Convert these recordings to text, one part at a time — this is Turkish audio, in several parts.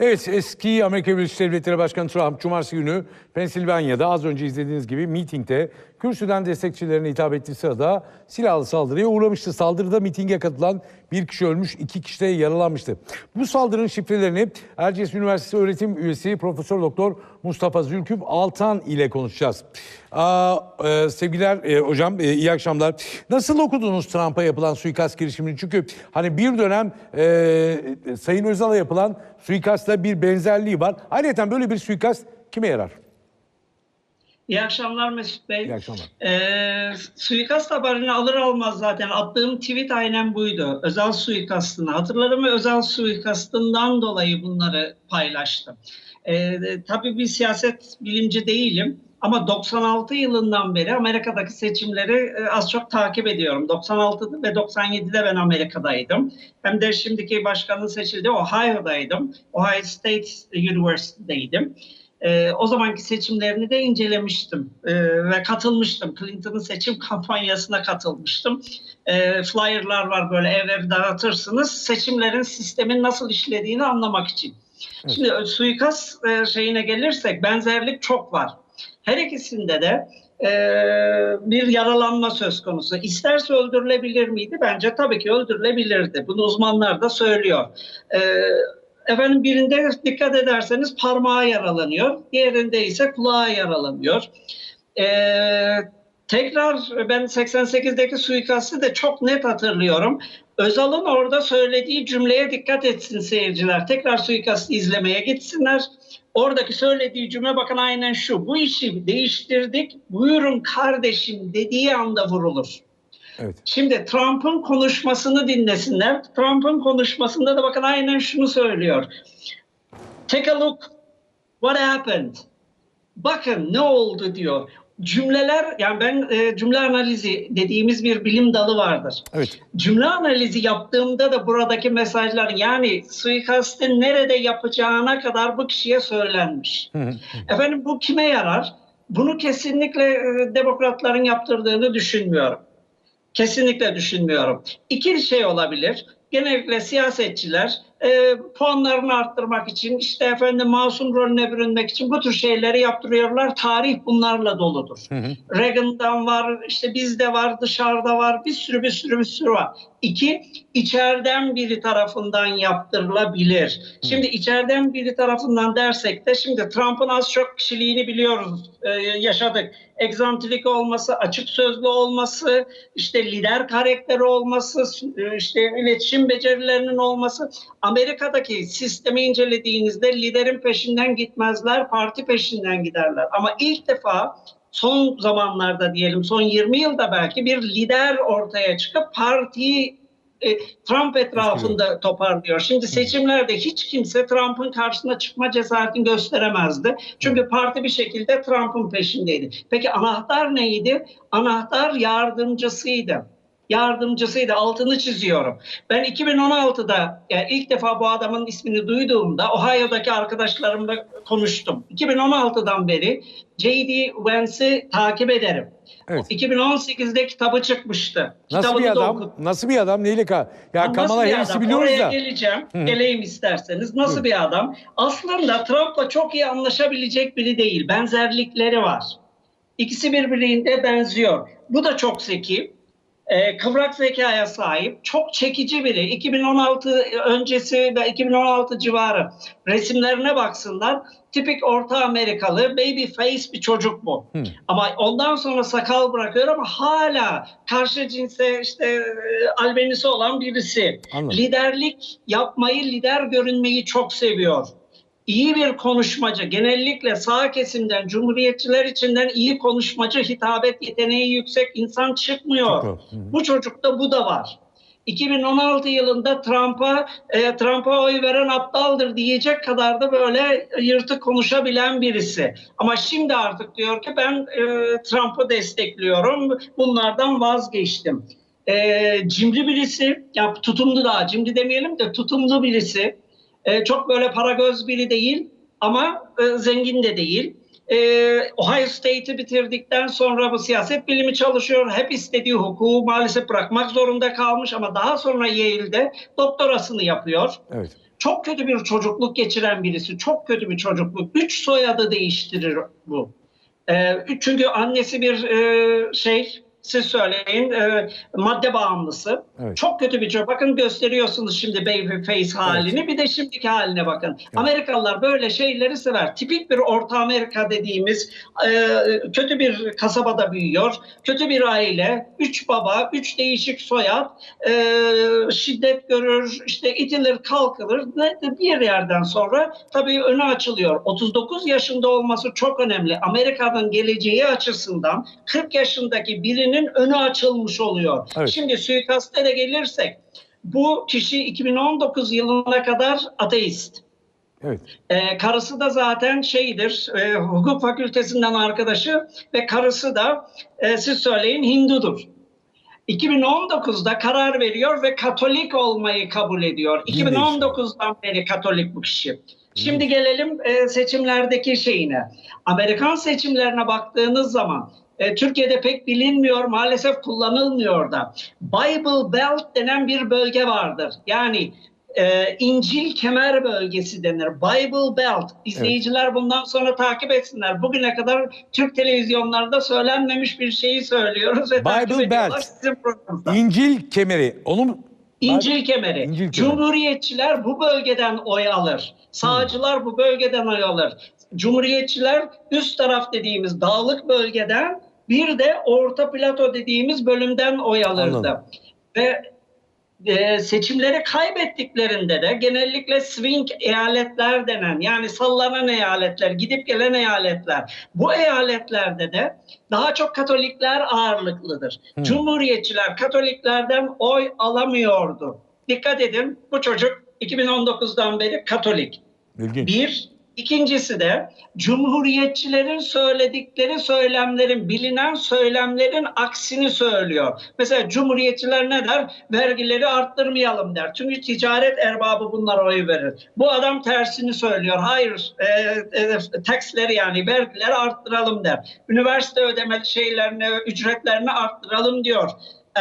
Evet eski Amerika Birleşik Devletleri Başkanı Trump Cumartesi günü Pensilvanya'da az önce izlediğiniz gibi mitingde kürsüden destekçilerine hitap ettiği sırada silahlı saldırıya uğramıştı. Saldırıda mitinge katılan bir kişi ölmüş, iki kişi de yaralanmıştı. Bu saldırının şifrelerini Erciyes Üniversitesi öğretim üyesi Profesör Doktor Mustafa Zülküp Altan ile konuşacağız. Aa, e, sevgiler e, hocam e, iyi akşamlar. Nasıl okudunuz Trump'a yapılan suikast girişimini? Çünkü hani bir dönem e, Sayın Özal'a yapılan suikastla bir benzerliği var. Ayrıca böyle bir suikast kime yarar? İyi akşamlar Mesut Bey. İyi akşamlar. Ee, suikast haberini alır almaz zaten attığım tweet aynen buydu. Özel suikastını hatırlarım ve özel suikastından dolayı bunları paylaştım. Ee, tabii bir siyaset bilimci değilim. Ama 96 yılından beri Amerika'daki seçimleri e, az çok takip ediyorum. 96 ve 97'de ben Amerika'daydım. Hem de şimdiki başkanın seçildiği Ohio'daydım. Ohio State University'deydim. Ee, o zamanki seçimlerini de incelemiştim Ee, ve katılmıştım. Clinton'ın seçim kampanyasına katılmıştım. Ee, flyer'lar var böyle ev ev dağıtırsınız. Seçimlerin sistemin nasıl işlediğini anlamak için. Şimdi e, suikast e, şeyine gelirsek benzerlik çok var. Her ikisinde de e, bir yaralanma söz konusu. İsterse öldürülebilir miydi? Bence tabii ki öldürülebilirdi. Bunu uzmanlar da söylüyor. E, efendim birinde dikkat ederseniz parmağı yaralanıyor. Diğerinde ise kulağı yaralanıyor. E, tekrar ben 88'deki suikastı da çok net hatırlıyorum. Özal'ın orada söylediği cümleye dikkat etsin seyirciler. Tekrar suikastı izlemeye gitsinler. Oradaki söylediği cümle bakın aynen şu. Bu işi değiştirdik. Buyurun kardeşim dediği anda vurulur. Evet. Şimdi Trump'ın konuşmasını dinlesinler. Trump'ın konuşmasında da bakın aynen şunu söylüyor. Take a look. What happened? Bakın ne oldu diyor. Cümleler yani ben e, cümle analizi dediğimiz bir bilim dalı vardır. Evet. Cümle analizi yaptığımda da buradaki mesajlar yani suikastı nerede yapacağına kadar bu kişiye söylenmiş. Efendim bu kime yarar? Bunu kesinlikle e, demokratların yaptırdığını düşünmüyorum. Kesinlikle düşünmüyorum. İki şey olabilir. Genellikle siyasetçiler e, puanlarını arttırmak için işte efendim masum rolüne bürünmek için bu tür şeyleri yaptırıyorlar. Tarih bunlarla doludur. Hı hı. Reagan'dan var, işte bizde var, dışarıda var, bir sürü bir sürü bir sürü var. İki, içeriden biri tarafından yaptırılabilir. Şimdi içeriden biri tarafından dersek de şimdi Trump'ın az çok kişiliğini biliyoruz, e, yaşadık. Egzantrik olması, açık sözlü olması, işte lider karakteri olması, e, işte iletişim becerilerinin olması. Amerika'daki sistemi incelediğinizde liderin peşinden gitmezler, parti peşinden giderler. Ama ilk defa son zamanlarda diyelim son 20 yılda belki bir lider ortaya çıkıp partiyi e, Trump etrafında toparlıyor. Şimdi seçimlerde hiç kimse Trump'ın karşısına çıkma cesaretini gösteremezdi. Çünkü parti bir şekilde Trump'ın peşindeydi. Peki anahtar neydi? Anahtar yardımcısıydı yardımcısıydı. Altını çiziyorum. Ben 2016'da yani ilk defa bu adamın ismini duyduğumda Ohio'daki arkadaşlarımla konuştum. 2016'dan beri J.D. Vance'i takip ederim. Evet. 2018'de kitabı çıkmıştı. Nasıl Kitabını bir da adam? okudum. Nasıl bir adam? Neyle ka? Ya Nasıl Kamala Harris'i biliyoruz Oraya da. geleceğim. Hı. Geleyim isterseniz. Nasıl Hı. bir adam? Aslında Trump'la çok iyi anlaşabilecek biri değil. Benzerlikleri var. İkisi birbirine benziyor. Bu da çok zeki. Ee, kıvrak zekaya sahip, çok çekici biri. 2016 öncesi ve 2016 civarı resimlerine baksınlar. Tipik Orta Amerikalı, baby face bir çocuk bu. Hı. Ama ondan sonra sakal bırakıyor ama hala karşı cinse işte e, albenisi olan birisi. Anladım. Liderlik yapmayı, lider görünmeyi çok seviyor. İyi bir konuşmacı, genellikle sağ kesimden, cumhuriyetçiler içinden iyi konuşmacı, hitabet yeteneği yüksek insan çıkmıyor. Bu çocukta bu da var. 2016 yılında Trump'a e, Trump'a oy veren aptaldır diyecek kadar da böyle yırtık konuşabilen birisi. Ama şimdi artık diyor ki ben e, Trump'ı destekliyorum. Bunlardan vazgeçtim. E, cimri birisi, ya tutumlu da cimri demeyelim de tutumlu birisi. E, çok böyle para göz biri değil ama e, zengin de değil. E, Ohio State'i bitirdikten sonra bu siyaset bilimi çalışıyor. Hep istediği hukuku maalesef bırakmak zorunda kalmış ama daha sonra Yale'de doktorasını yapıyor. Evet. Çok kötü bir çocukluk geçiren birisi. Çok kötü bir çocukluk. Üç soyadı değiştirir bu. Çünkü annesi bir e, şey siz söyleyin e, madde bağımlısı. Evet. Çok kötü bir çocuk. Bakın gösteriyorsunuz şimdi baby face halini. Bir de şimdiki haline bakın. Amerikalılar böyle şeyleri sever. Tipik bir Orta Amerika dediğimiz e, kötü bir kasabada büyüyor. Kötü bir aile. Üç baba, üç değişik soyad. e, şiddet görür, işte itilir, kalkılır. Ne- Bir yerden sonra tabii önü açılıyor. 39 yaşında olması çok önemli. Amerika'nın geleceği açısından 40 yaşındaki birinin önü açılmış oluyor. Evet. Şimdi suikaste de gelirsek bu kişi 2019 yılına kadar ateist. Evet. Ee, karısı da zaten şeydir, e, hukuk fakültesinden arkadaşı ve karısı da e, siz söyleyin Hindudur. 2019'da karar veriyor ve Katolik olmayı kabul ediyor. Din değişimi. 2019'dan beri Katolik bu kişi. Şimdi gelelim e, seçimlerdeki şeyine. Amerikan seçimlerine baktığınız zaman e, Türkiye'de pek bilinmiyor, maalesef kullanılmıyor da. Bible Belt denen bir bölge vardır. Yani e, İncil kemer bölgesi denir. Bible Belt. İzleyiciler bundan sonra takip etsinler. Bugüne kadar Türk televizyonlarında söylenmemiş bir şeyi söylüyoruz ve Bible Belt. İncil kemeri. Onu İncil kemeri. İncil kemeri. Cumhuriyetçiler bu bölgeden oy alır. Sağcılar bu bölgeden oy alır. Cumhuriyetçiler üst taraf dediğimiz dağlık bölgeden bir de orta plato dediğimiz bölümden oy alırdı. Anladım. Ve e, seçimleri kaybettiklerinde de genellikle swing eyaletler denen yani sallanan eyaletler, gidip gelen eyaletler. Bu eyaletlerde de daha çok Katolikler ağırlıklıdır. Cumhuriyetçiler Katoliklerden oy alamıyordu. Dikkat edin bu çocuk 2019'dan beri Katolik. ilginç. Bir. İkincisi de Cumhuriyetçilerin söyledikleri söylemlerin, bilinen söylemlerin aksini söylüyor. Mesela Cumhuriyetçiler ne der? Vergileri arttırmayalım der. Çünkü ticaret erbabı bunlara oy verir. Bu adam tersini söylüyor. Hayır, e, e, taksleri yani vergileri arttıralım der. Üniversite ödeme şeylerini, ücretlerini arttıralım diyor.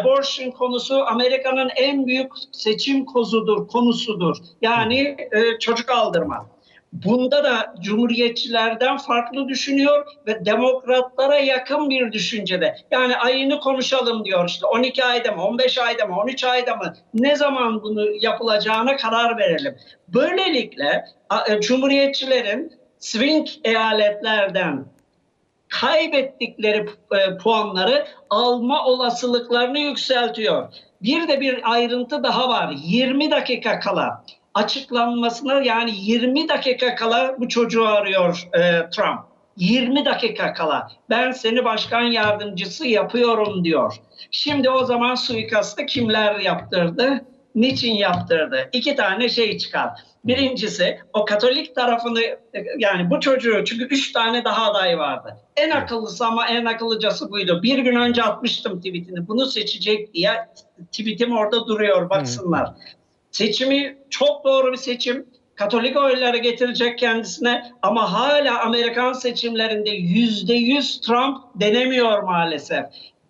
Abortion konusu Amerika'nın en büyük seçim kozudur, konusudur. Yani e, çocuk aldırma. Bunda da cumhuriyetçilerden farklı düşünüyor ve demokratlara yakın bir düşüncede. Yani ayını konuşalım diyor işte 12 ayda mı, 15 ayda mı, 13 ayda mı ne zaman bunu yapılacağına karar verelim. Böylelikle e, cumhuriyetçilerin swing eyaletlerden kaybettikleri e, puanları alma olasılıklarını yükseltiyor. Bir de bir ayrıntı daha var. 20 dakika kala açıklanmasına yani 20 dakika kala bu çocuğu arıyor e, Trump. 20 dakika kala ben seni başkan yardımcısı yapıyorum diyor. Şimdi o zaman suikastı kimler yaptırdı? Niçin yaptırdı? İki tane şey çıkar. Birincisi o Katolik tarafını yani bu çocuğu çünkü üç tane daha aday vardı. En akıllısı ama en akıllıcası buydu. Bir gün önce atmıştım tweetini bunu seçecek diye tweetim orada duruyor baksınlar. Seçimi çok doğru bir seçim. Katolik oyları getirecek kendisine ama hala Amerikan seçimlerinde yüzde yüz Trump denemiyor maalesef.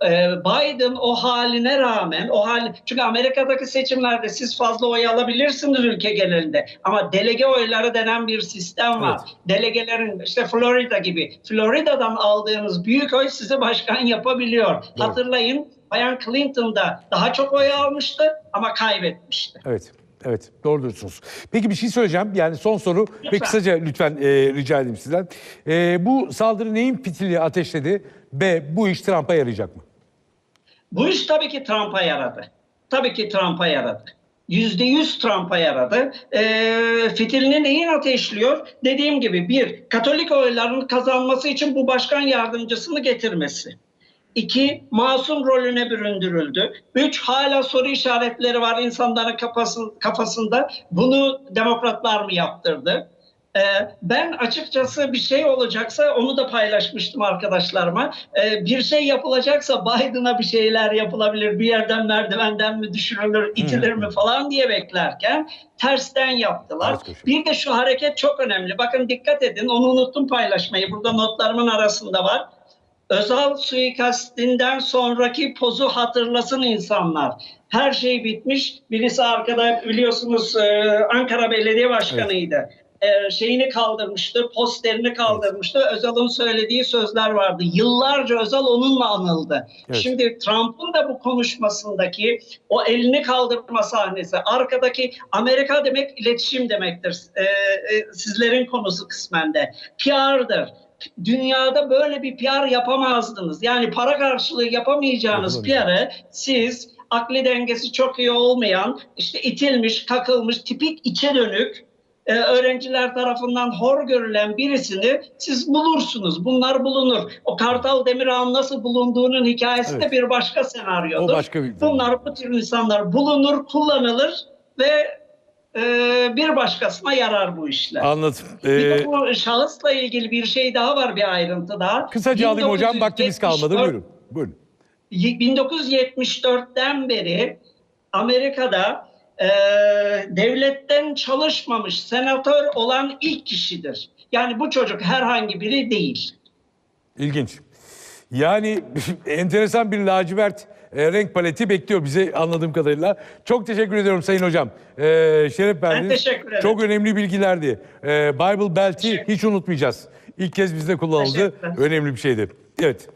Ee, Biden o haline rağmen o hal çünkü Amerika'daki seçimlerde siz fazla oy alabilirsiniz ülke genelinde ama delege oyları denen bir sistem var. Delegelerin işte Florida gibi Florida'dan aldığınız büyük oy sizi başkan yapabiliyor. Hatırlayın Bayan Clinton da daha çok oy almıştı ama kaybetmişti. Evet. Evet, doğru diyorsunuz. Peki bir şey söyleyeceğim. Yani son soru ve Lütfen. kısaca lütfen e, rica edeyim sizden. E, bu saldırı neyin fitili ateşledi ve bu iş Trump'a yarayacak mı? Bu iş tabii ki Trump'a yaradı. Tabii ki Trump'a yaradı. Yüzde yüz Trump'a yaradı. Ee, fitilini neyin ateşliyor? Dediğim gibi bir, Katolik oyların kazanması için bu başkan yardımcısını getirmesi. İki, masum rolüne büründürüldü. Üç, hala soru işaretleri var insanların kafası- kafasında. Bunu demokratlar mı yaptırdı? Ee, ben açıkçası bir şey olacaksa onu da paylaşmıştım arkadaşlarıma. Ee, bir şey yapılacaksa Biden'a bir şeyler yapılabilir. Bir yerden merdivenden mi düşürülür, itilir mi falan diye beklerken tersten yaptılar. Köşe. Bir de şu hareket çok önemli. Bakın dikkat edin onu unuttum paylaşmayı. Burada notlarımın arasında var. Özal suikastinden sonraki pozu hatırlasın insanlar. Her şey bitmiş. Birisi arkada biliyorsunuz e, Ankara Belediye Başkanı'ydı. E, şeyini kaldırmıştı, posterini kaldırmıştı. Özal'ın söylediği sözler vardı. Yıllarca Özal onunla anıldı. Evet. Şimdi Trump'ın da bu konuşmasındaki o elini kaldırma sahnesi, arkadaki Amerika demek iletişim demektir. E, e, sizlerin konusu kısmen de. PR'dır. Dünyada böyle bir PR yapamazdınız. Yani para karşılığı yapamayacağınız. PR'ı siz akli dengesi çok iyi olmayan, işte itilmiş, kakılmış, tipik içe dönük, e, öğrenciler tarafından hor görülen birisini siz bulursunuz. Bunlar bulunur. O Kartal Demirağ'ın nasıl bulunduğunun hikayesi Evet. de bir başka senaryodur. O başka bir- Bunlar bu tür insanlar bulunur, kullanılır ve e, bir başkasına yarar bu işler. Anladım. Bir Ee, de bu şahısla ilgili bir şey daha var, bir ayrıntı daha. kısaca alayım hocam vaktimiz kalmadı. 1974 Buyurun. Buyurun. 1974'ten beri Amerika'da e, devletten çalışmamış senatör olan ilk kişidir. Yani bu çocuk herhangi biri değil. İlginç. Yani enteresan bir lacivert e, renk paleti bekliyor bizi anladığım kadarıyla. Çok teşekkür ediyorum Sayın Hocam. E, şeref verdiniz. teşekkür ederim. Çok önemli bilgilerdi. E, Bible Belt'i hiç unutmayacağız. İlk kez bizde kullanıldı. Önemli bir şeydi. Evet.